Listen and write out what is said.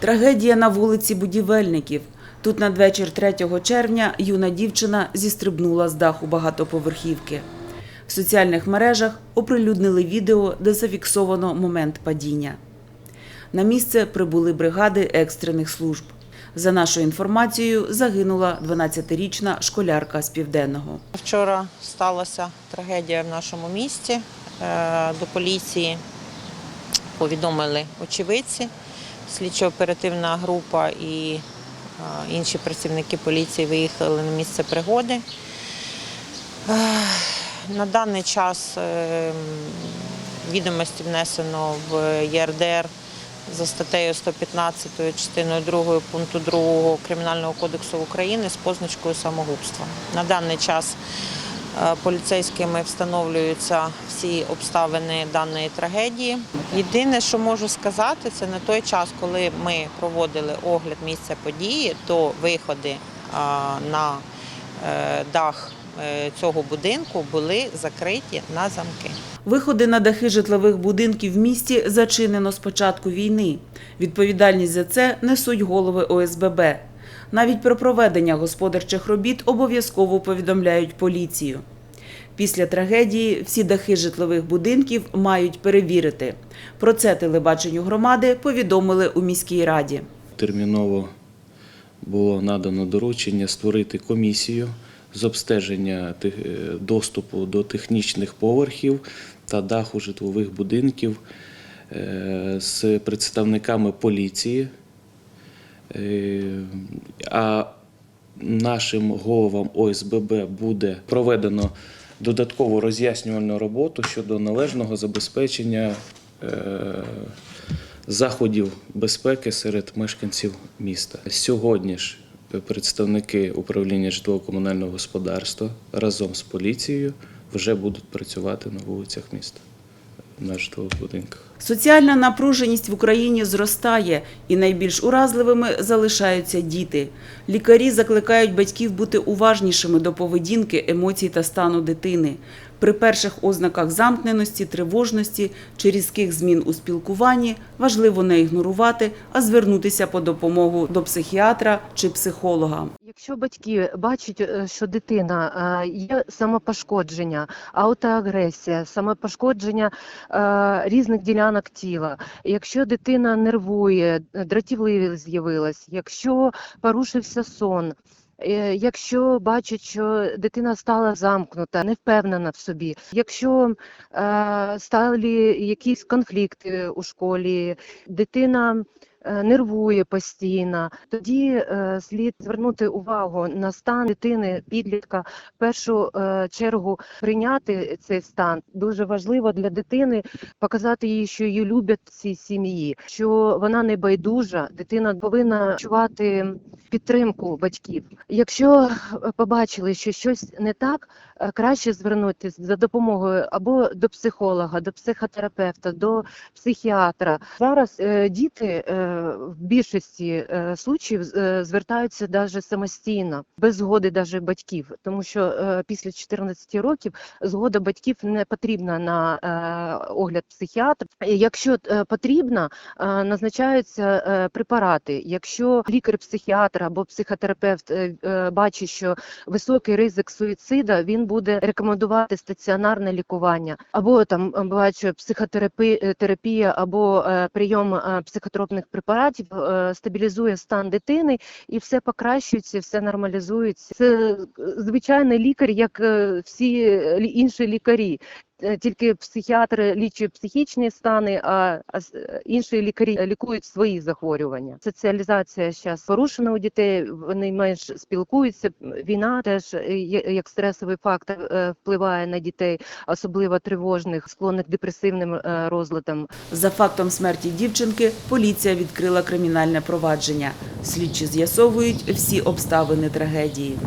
Трагедія на вулиці Будівельників. Тут надвечір 3 червня юна дівчина зістрибнула з даху багатоповерхівки. В соціальних мережах оприлюднили відео, де зафіксовано момент падіння. На місце прибули бригади екстрених служб. За нашою інформацією, загинула 12-річна школярка з південного. Вчора сталася трагедія в нашому місті. Е, До поліції повідомили очевидці, слідчо-оперативна група і інші працівники поліції виїхали на місце пригоди. Е, На даний час е, відомості внесено в ЄРДР за статтею 115 частиною 2 пункту 2 Кримінального кодексу України з позначкою самогубства. На даний час е, поліцейськими встановлюються всі обставини даної трагедії. Єдине, що можу сказати, це на той час, коли ми проводили огляд місця події, то виходи на е, дах е, цього будинку були закриті на замки. Виходи на дахи житлових будинків в місті зачинено з початку війни. Відповідальність за це несуть голови ОСББ. Навіть про проведення господарчих робіт обов'язково повідомляють поліцію. Після трагедії всі дахи житлових будинків мають перевірити. Про це телебаченню громади повідомили у міській раді. терміново було надано доручення створити комісію з обстеження е, доступу до технічних поверхів та даху житлових будинків е, з представниками поліції. Е, А нашим головам ОСББ буде проведено додаткову роз'яснювальну роботу щодо належного забезпечення е, заходів безпеки серед мешканців міста. Сьогодні ж представники управління житлово-комунального господарства разом з поліцією вже будуть працювати на вулицях міста на житлових будинках. Соціальна напруженість в Україні зростає, і найбільш уразливими залишаються діти. Лікарі закликають батьків бути уважнішими до поведінки, емоцій та стану дитини. При перших ознаках замкненості, тривожності чи різких змін у спілкуванні важливо не ігнорувати, а звернутися по допомогу до психіатра чи психолога. Якщо батьки бачать, е, що дитина е, є самопошкодження, аутоагресія, самопошкодження е, різних ділянок тіла, якщо дитина нервує, дратівливість з'явилась, якщо порушився сон. Якщо бачать, що дитина стала замкнута, не впевнена в собі, якщо стали якісь конфлікти у школі, дитина нервує постійно, тоді е, слід звернути увагу на стан дитини, підлітка, в першу е, чергу прийняти цей стан. Дуже важливо для дитини показати їй, що її люблять в цій сім'ї, що вона не байдужа. Дитина повинна відчувати підтримку батьків. Якщо е, побачили, що щось не так, е, краще звернутися за допомогою або до психолога, до психотерапевта, до психіатра. Зараз е, діти е, в більшості е, случаїв е, звертаються навіть самостійно, без згоди навіть батьків, тому що е, після 14 років згода батьків не потрібна на е, огляд психіатра. Якщо е, потрібно, е, назначаються е, препарати. Якщо лікар-психіатр або психотерапевт е, е, бачить, що високий ризик суїцида, він буде рекомендувати стаціонарне лікування, або там е, буває, що психотерапія або е, прийом е, психотропних препаратів е, стабілізує стан дитини, і все покращується, все нормалізується. Це е, звичайний лікар, як е, всі е, інші лікарі. Е, Тільки психіатр лічить психічні стани, а, е, інші лікарі лікують свої захворювання. Соціалізація зараз порушена у дітей, вони менш спілкуються. Війна теж е, як стресовий фактор впливає на дітей, особливо тривожних, склонних депресивним розладам. За фактом смерті дівчинки поліція відкрила кримінальне провадження. Слідчі з'ясовують всі обставини трагедії.